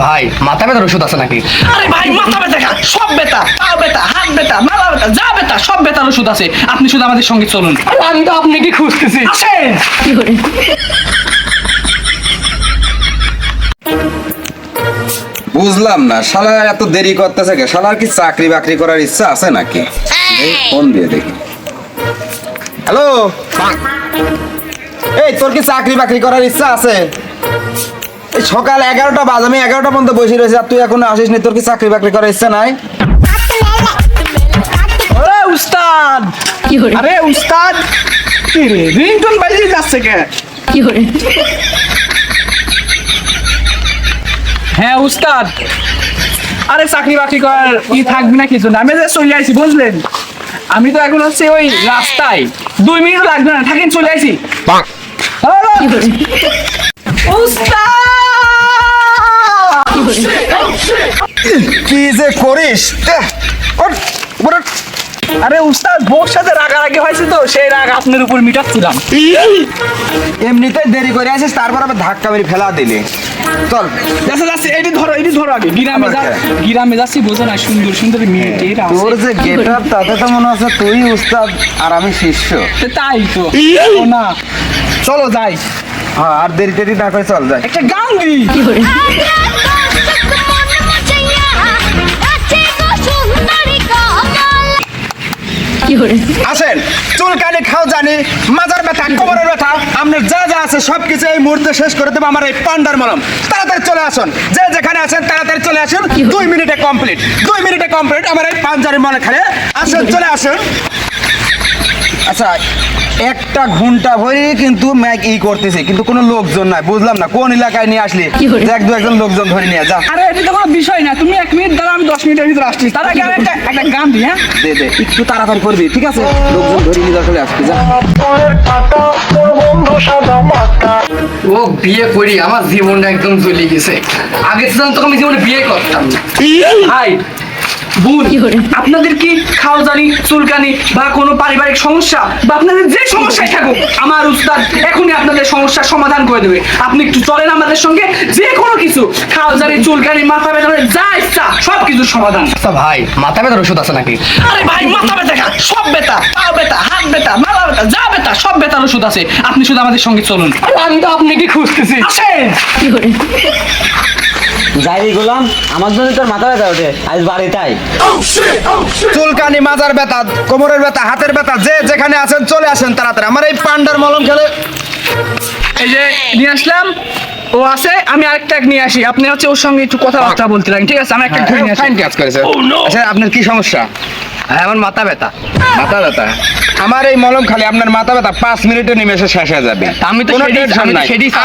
ভাই মাথা ব্যথার ওষুধ আছে নাকি? আরে ভাই মাথা ব্যথা খা সব ব্যথা পা ব্যথা হাত ব্যথা মাথা ব্যথা যা ব্যথা সব ব্যথার ওষুধ আছে। আপনি শুধু আমাদের সঙ্গে চলুন। আমি তো আপনাকে খুঁজতেছি। আসেন। বুঝলাম না শালা এত দেরি করতেছে কে? শালার কি চাকরি বাকরি করার ইচ্ছা আছে নাকি? এই ফোন দিয়ে দেখি। হ্যালো? এই তোর কি চাকরি বাকরি করার ইচ্ছা আছে? সকাল এগারোটা বাজ আমি এগারোটা পর্যন্ত বসে রয়েছি। আর তুই এখনও আসিস নি তোর কি চাকরি বাকরি করার ইচ্ছা নাই? আরে উস্তাদ! আরে উস্তাদ! কি রে রিংটোন বাজিয়ে যাচ্ছে কে? হ্যাঁ উস্তাদ। আরে চাকরি বাকরি করার থাকবে না কিছু না। আমি যে চলে বুঝলেন? আমি তো এখন হচ্ছে ওই রাস্তায়। দুই মিনিট লাগবে না থাকেন চলে আসি হ্যালো কি যে করিস। আরে উস্তাদ বোর সাথে রাগারাগি হয়েছে তো সেই রাগ আপনার উপর মিটাচ্ছিলাম। এমনিতে দেরি করে আসিস তারপর আবার ধাক্কা মেরে ফেলা দিলি। চল। যাচ্ছে যাচ্ছে এটি ধরো এটি ধরো আগে। গ্রামে যা? গ্রামে যাচ্ছি বোঝো না সুন্দর সুন্দর মেয়ে এরা তোর যে গেট আপ তাতে তো মনে হচ্ছে তুই উস্তাদ আর আমি শিষ্য। তাই তো না। চলো যাই। হ্যাঁ আর দেরি টেরি না করে চল যাই। একটা গান দিই আসেন চুলকানি খাও জানি মাজার ব্যথা কোমরের ব্যথা আপনার যা যা আছে সব কিছু এই মুহূর্তে শেষ করে দেবো আমার এই পান্ডার মলম। তাড়াতাড়ি চলে আসুন যে যেখানে আছেন তাড়াতাড়ি চলে আসুন দুই মিনিটে কমপ্লিট দুই মিনিটে কমপ্লিট আমার এই পাঞ্জারি মনে খালে আসুন চলে আসুন। আচ্ছা একটা ঘণ্টা ভরে কিন্তু ম্যাক ই করতেছে কিন্তু কোনো লোকজন নাই। বুঝলাম না কোন এলাকায় নিয়ে আসলি? এক দু একজন লোকজন ধরে নিয়ে যা। আরে এটি তো কোনো বিষয় না। তুমি এক মিনিট দাঁড়া আমি দশ মিনিটের ভিতরে আসছি। তার আগে একটা একটা গান দিই হ্যাঁ? দে দে একটু তাড়াতাড়ি করবি ঠিক আছে? লোকজন ধরে নিয়ে চলে আসবি যা। ও বিয়ে করি আমার জীবনটা একদম চলে গেছে। আগে তো জানতো আমি জীবনে বিয়ে করতাম না। বোন আপনাদের কি খাওয়াজানি চুলকানি বা কোনো পারিবারিক সমস্যা? বা আপনাদের যে সমস্যাই থাকুক আমার উস্তাদ এখনই আপনাদের সমস্যার সমাধান করে দেবে। আপনি একটু চলেন আমাদের সঙ্গে যে কোনো কিছু খাওয়াজানি চুলকানি মাথা ব্যথা যা ইচ্ছা সব কিছুর সমাধান। আচ্ছা ভাই মাথা ব্যথার ওষুধ আছে নাকি? আরে ভাই মাথা ব্যথা খা সব ব্যথা পা ব্যথা হাত ব্যথা মাথা ব্যথা যা ব্যথা সব ব্যথার ওষুধ আছে। আপনি শুধু আমাদের সঙ্গে চলুন। আমি তো আপনাকে খুঁজতেছি। আসেন যাই গোলাম আমার জন্য তোর মাথা ব্যথা ওঠে। আজ বাড়ি তাই। চুলকানি মাজার ব্যথা কোমরের ব্যথা হাতের ব্যথা যে যেখানে আছেন চলে আসেন তাড়াতাড়ি। আমার এই পান্ডার মলম খেলে এই যে নিয়ে আসলাম। ও আছে আমি আরেকটা নিয়ে আসি। আপনি হচ্ছে ওর সঙ্গে একটু কথাবার্তা বলতে লাগেন। ঠিক আছে আমি একটা ঘুরে নিয়ে আসি। কাজ করেছে আচ্ছা আপনার কি সমস্যা? হ্যাঁ আমার মাথা ব্যথা। মাথা ব্যথা। আমার এই মলম খালি আপনার মাথা ব্যথা পাঁচ মিনিটে নিমেষে শেষ হয়ে যাবে। আমি তো।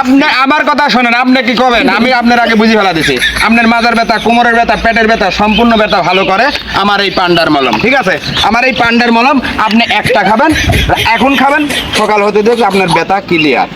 আপনি আমার কথা শোনেন আপনি কি করবেন আমি আপনার আগে বুঝি ফেলা দিছি। আপনার মাজার ব্যথা কোমরের ব্যথা পেটের ব্যথা সম্পূর্ণ ব্যথা ভালো করে আমার এই পান্ডার মলম ঠিক আছে? আমার এই পান্ডার মলম আপনি একটা খাবেন এখন খাবেন সকাল হতে দেখলে আপনার ব্যথা ক্লিয়ার